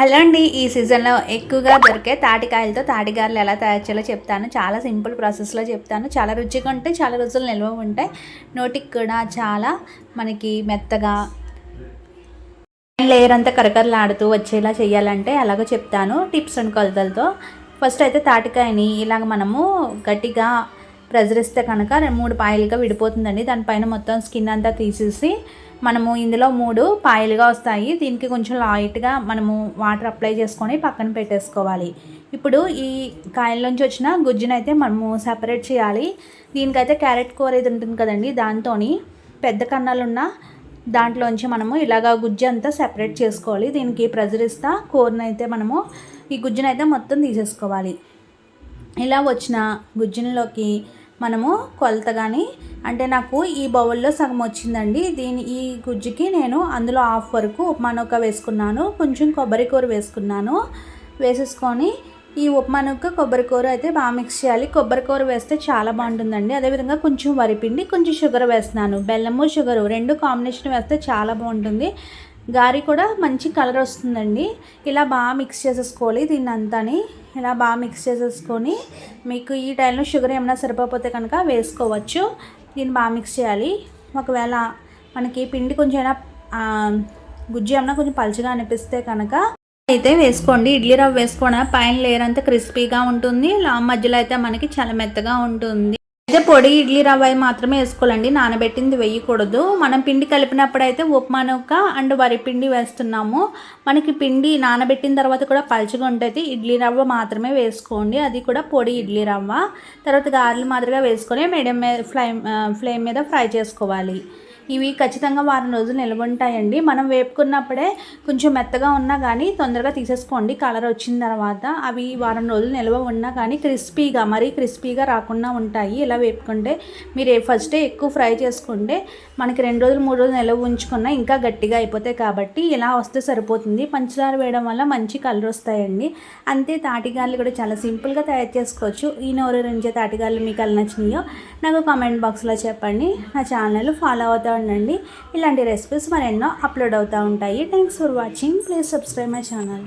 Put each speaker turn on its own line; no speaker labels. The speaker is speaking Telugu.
హలో అండి ఈ సీజన్లో ఎక్కువగా దొరికే తాటికాయలతో తాటిగారులు ఎలా తయారు చేయాలో చెప్తాను. చాలా సింపుల్ ప్రాసెస్లో చెప్తాను. చాలా రుచిగా ఉంటాయి చాలా రోజులు నిల్వ ఉంటాయి. నోటికి కూడా చాలా మనకి మెత్తగా లేయర్ అంతా కరకరలాడుతూ వచ్చేలా చేయాలంటే అలాగో చెప్తాను. టిప్స్ అండ్ కొలతలతో. ఫస్ట్ అయితే తాటికాయని ఇలాగ మనము గట్టిగా ప్రెజర్ ఇస్తే కనుక రెండు మూడు పాయలుగా విడిపోతుందండి. దానిపైన మొత్తం స్కిన్ అంతా తీసేసి మనము ఇందులో మూడు పాయలుగా వస్తాయి. దీనికి కొంచెం లైట్గా మనము వాటర్ అప్లై చేసుకొని పక్కన పెట్టేసుకోవాలి. ఇప్పుడు ఈ కాయల్లోంచి వచ్చిన గుజ్జునైతే మనము సెపరేట్ చేయాలి. దీనికైతే క్యారెట్ కూర ఇది ఉంటుంది కదండి. దాంతో పెద్ద కన్నాలున్న దాంట్లోంచి మనము ఇలాగా గుజ్జు అంతా సెపరేట్ చేసుకోవాలి. దీనికి ప్రెజర్ ఇస్తా కూరనైతే మనము ఈ గుజ్జునైతే మొత్తం తీసేసుకోవాలి. ఇలా వచ్చిన గుజ్జులోకి మనము కొలత కానీ అంటే నాకు ఈ బౌల్లో సగం వచ్చిందండి. దీని ఈ గుజ్జుకి నేను అందులో హాఫ్ వరకు ఉప్మానొక్క వేసుకున్నాను. కొంచెం కొబ్బరి కూర వేసుకున్నాను. వేసేసుకొని ఈ ఉప్మానొక్క కొబ్బరి కూర అయితే బాగా మిక్స్ చేయాలి. కొబ్బరి కూర వేస్తే చాలా బాగుంటుందండి. అదేవిధంగా కొంచెం వరిపిండి కొంచెం షుగర్ వేస్తున్నాను. బెల్లము షుగరు రెండు కాంబినేషన్ వేస్తే చాలా బాగుంటుంది. గారి కూడా మంచి కలర్ వస్తుందండి. ఇలా బాగా మిక్స్ చేసేసుకోవాలి దీన్ని అంతాని ఇలా బాగా మిక్స్ చేసేసుకొని మీకు ఈ టైంలో షుగర్ ఏమైనా సరిపోతే కనుక వేసుకోవచ్చు. దీన్ని బాగా మిక్స్ చేయాలి. ఒకవేళ మనకి పిండి కొంచెం అయినా గుజ్జు ఏమైనా కొంచెం పలుచగా అనిపిస్తే కనుక అయితే వేసుకోండి. ఇడ్లీ రవ్వ వేసుకోవడం పైన లేయర్ అంతా క్రిస్పీగా ఉంటుంది. మధ్యలో అయితే మనకి చాలా మెత్తగా ఉంటుంది. అయితే పొడి ఇడ్లీ రవ్వ మాత్రమే వేసుకోవాలండి నానబెట్టింది వేయకూడదు. మనం పిండి కలిపినప్పుడు అయితే ఉప్మా నొక్క అండ్ వరి పిండి వేస్తున్నాము. మనకి పిండి నానబెట్టిన తర్వాత కూడా పలుచగా ఉంటుంది. ఇడ్లీ రవ్వ మాత్రమే వేసుకోండి. అది కూడా పొడి ఇడ్లీ రవ్వ. తర్వాత గారెలు మాదిరిగా వేసుకొని మీడియం ఫ్లేమ్ ఫ్లేమ్ మీద ఫ్రై చేసుకోవాలి. ఇవి ఖచ్చితంగా వారం రోజులు నిల్వ ఉంటాయండి మనం వేపుకున్నప్పుడే కొంచెం మెత్తగా ఉన్నా కానీ తొందరగా తీసేసుకోండి. కలర్ వచ్చిన తర్వాత అవి వారం రోజులు నిల్వ ఉన్నా కానీ క్రిస్పీగా మరీ క్రిస్పీగా రాకుండా ఉంటాయి. ఇలా వేపుకుంటే మీరు ఫస్టే ఎక్కువ ఫ్రై చేసుకుంటే మనకి రెండు రోజులు మూడు రోజులు నిల్వ ఉంచుకున్నా ఇంకా గట్టిగా అయిపోతాయి కాబట్టి ఇలా వస్తే సరిపోతుంది. పంచదార వేయడం వల్ల మంచి కలర్ వస్తాయండి. అంతే తాటిగాళ్ళు కూడా చాలా సింపుల్గా తయారు చేసుకోవచ్చు. ఈ నోరు నుంచే తాటిగాళ్ళు మీకు అలా నచ్చినాయో నాకు కామెంట్ బాక్స్లో చెప్పండి. నా ఛానల్ ఫాలో అవుతా ఉండండి ఇలాంటి రెసిపీస్ మరెన్నో అప్లోడ్ అవుతూ ఉంటాయి. Thanks for watching please subscribe my channel